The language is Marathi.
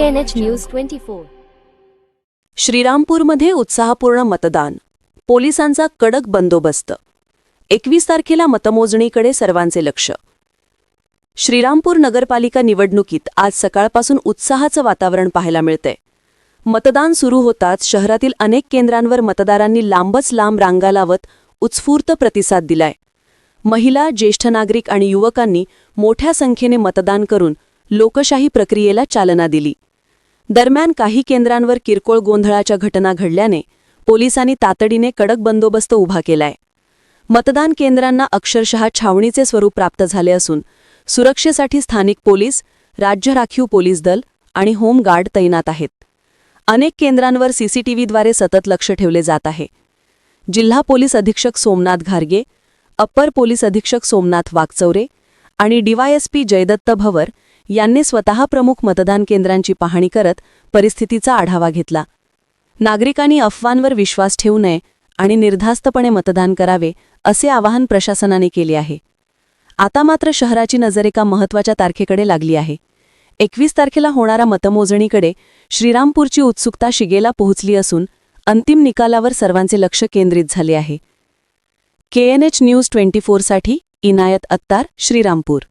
टीएनएच न्यूज ट्वेंटी फोर श्रीरामपूरमध्ये उत्साहपूर्ण मतदान. पोलिसांचा कडक बंदोबस्त. एकवीस तारखेला मतमोजणीकडे सर्वांचे लक्ष. श्रीरामपूर नगरपालिका निवडणुकीत आज सकाळपासून उत्साहाचं वातावरण पाहायला मिळतंय. मतदान सुरू होताच शहरातील अनेक केंद्रांवर मतदारांनी लांबच लांब रांगा लावत उत्स्फूर्त प्रतिसाद दिलाय. महिला ज्येष्ठ नागरिक आणि युवकांनी मोठ्या संख्येने मतदान करून लोकशाही प्रक्रियेला चालना दिली. दरम्यान काही केंद्रांवर किरकोळ गोंधळाच्या घटना घडल्याने पोलिसांनी तातडीने कडक बंदोबस्त उभा केलाय. मतदान केंद्रांना अक्षरशः छावणीचे स्वरूप प्राप्त झाले असून सुरक्षेसाठी स्थानिक पोलीस राज्य राखीव पोलीस दल आणि होमगार्ड तैनात आहेत. अनेक केंद्रांवर सीसीटीव्हीद्वारे सतत लक्ष ठेवले जात आहे. जिल्हा पोलीस अधीक्षक सोमनाथ घारगे अप्पर पोलीस अधीक्षक सोमनाथ वागचौरे आणि डीवायएसपी जयदत्त भवर यांनी स्वतः प्रमुख मतदान केंद्रांची पाहणी करत परिस्थितीचा आढावा घेतला. नागरिकांनी अफवांवर विश्वास ठेवू नये आणि निर्धास्तपणे मतदान करावे असे आवाहन प्रशासनाने केले आहे. आता मात्र शहराची नजर एका महत्त्वाच्या तारखेकडे लागली आहे. एकवीस तारखेला होणारा मतमोजणीकडे श्रीरामपूरची उत्सुकता शिगेला पोहोचली असून अंतिम निकालावर सर्वांचे लक्ष केंद्रित झाले आहे. केएनएच न्यूज ट्वेंटी फोरसाठी इनायत अत्तार श्रीरामपूर.